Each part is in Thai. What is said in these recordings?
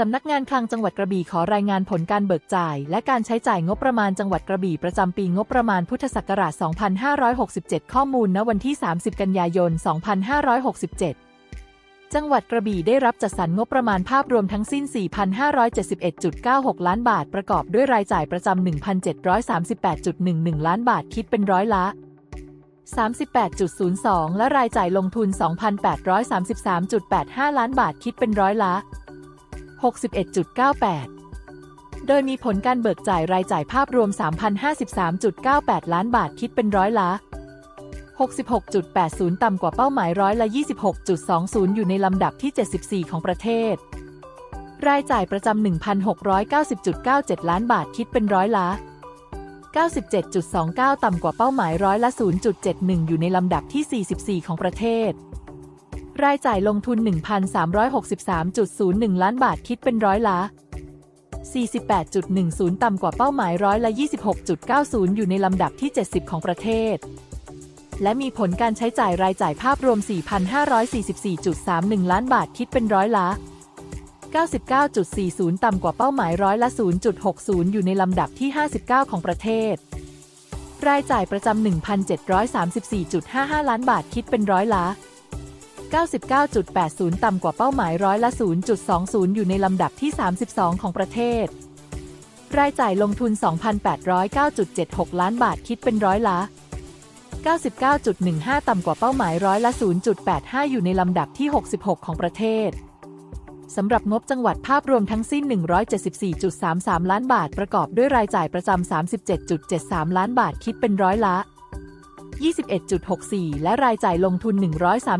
สำนักงานคลังจังหวัดกระบี่ขอรายงานผลการเบิกจ่าย และการใช้จ่ายงบประมาณจังหวัดกระบี่ประจำปีงบประมาณพุทธศักราช 2567 ข้อมูลณวันที่ 30 กันยายน 2567 จังหวัดกระบี่ได้รับจัดสรรงบประมาณภาพรวมทั้งสิ้น 4,571.96 ล้านบาท ประกอบด้วยรายจ่ายประจำ 1,738.11 ล้านบาท คิดเป็นร้อยละ38.02 และรายจ่ายลงทุน 2,833.85 ล้านบาท คิดเป็นร้อยละ 61.98 โดยมีผลการเบิกจ่ายรายจ่ายภาพรวม 3,053.98 ล้านบาทคิดเป็นร้อยละ 66.80 ต่ำกว่าเป้าหมายร้อยละ 26.20 อยู่ในลำดับที่ 74 ของประเทศ รายจ่ายประจำ 1,690.97 ล้านบาทคิดเป็นร้อยละ 97.29 ต่ำกว่าเป้าหมายร้อยละ 0.71 อยู่ในลำดับที่ 44 ของประเทศ รายจ่ายลงทุน 1,363.01 ล้านบาทคิดเป็นร้อยละ 48.10 ต่ำกว่าเป้าหมายร้อยละ 26.90 อยู่ในลำดับที่ 70 ของประเทศ และมีผลการใช้จ่ายรายจ่ายภาพรวม 4,544.31 ล้านบาทคิดเป็นร้อยละ 99.40 ต่ำกว่าเป้าหมายร้อยละ 0.60 อยู่ในลำดับที่ 59 ของประเทศ รายจ่ายประจำ 1,734.55 ล้านบาทคิดเป็นร้อยละ 99.80 ต่ำกว่าเป้าหมายร้อยละ 0.20 อยู่ในลำดับที่ 32 ของประเทศ รายจ่ายลงทุน 2,809.76 ล้านบาทคิดเป็นร้อยละ 99.15 ต่ำกว่าเป้าหมายร้อยละ 0.85 อยู่ในลำดับที่ 66 ของประเทศสำหรับงบจังหวัดภาพรวมทั้งสิ้น 174.33 ล้านบาท ประกอบด้วยรายจ่ายประจำ37.73 ล้านบาทคิดเป็นร้อยละ 21.64 และรายจ่ายลงทุน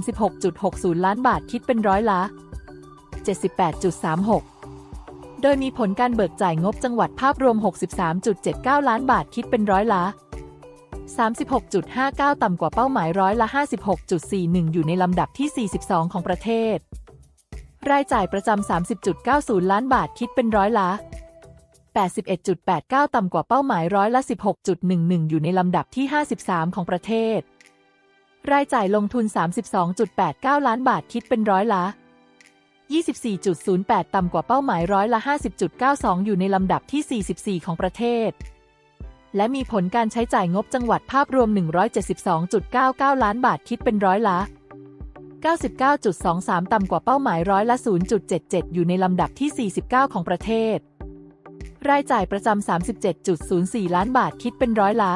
136.60 ล้านบาทคิดเป็นร้อยละ 78.36 โดยมีผลการเบิกจ่ายงบจังหวัดภาพรวม 63.79 ล้านบาทคิดเป็นร้อยละ 36.59 ต่ำกว่าเป้าหมายร้อยละ 56.41 อยู่ในลำดับที่ 42 ของประเทศ รายจ่ายประจำ 30.90 ล้านบาทคิดเป็นร้อยละ 81.89 ต่ำกว่าเป้าหมายร้อยละ 16.11 อยู่ในลำดับที่ 53 ของประเทศ รายจ่ายลงทุน 32.89 ล้านบาทคิดเป็นร้อยละ 24.08 ต่ำกว่าเป้าหมายร้อยละ 50.92 อยู่ในลำดับที่ 44 ของประเทศ และมีผลการใช้จ่ายงบจังหวัดภาพรวม 172.99 ล้านบาทคิดเป็นร้อยละ 99.23 ต่ำกว่าเป้าหมายร้อยละ 0.77 อยู่ในลำดับที่ 49 ของประเทศ รายจ่ายประจำ 37.04 ล้านบาทคิดเป็นร้อยละ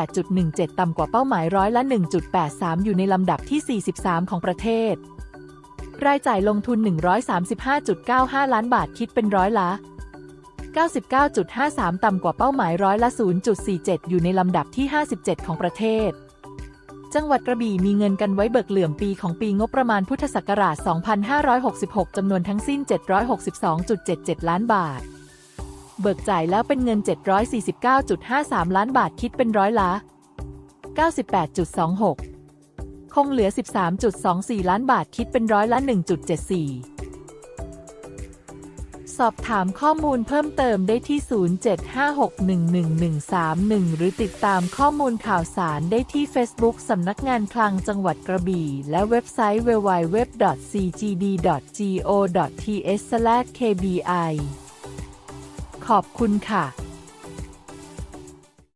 98.17 ต่ำกว่าเป้าหมายร้อยละ 1.83 อยู่ในลำดับที่ 43 ของประเทศ รายจ่ายลงทุน 135.95 ล้านบาทคิดเป็นร้อยละ 99.53 ต่ำกว่าเป้าหมายร้อยละ 0.47 อยู่ในลำดับที่ 57 ของประเทศ จังหวัดกระบี่มีเงินกันไว้เบิกเหลื่อมปีของปีงบประมาณพุทธศักราช 2566 จำนวนทั้งสิ้น 762.77 ล้านบาท เบิกจ่ายแล้วเป็นเงิน 749.53 ล้านบาทคิดเป็นร้อยละ 98.26 คงเหลือ 13.24 ล้านบาทคิดเป็นร้อยละ 1.74 สอบถามข้อมูลเพิ่มเติมได้ที่ 0756111131 หรือติดตามข้อมูลข่าวสารได้ที่ Facebook สำนักงานคลังจังหวัดกระบี่ และเว็บไซต์ www.cgd.go.th/kbi ขอบคุณค่ะ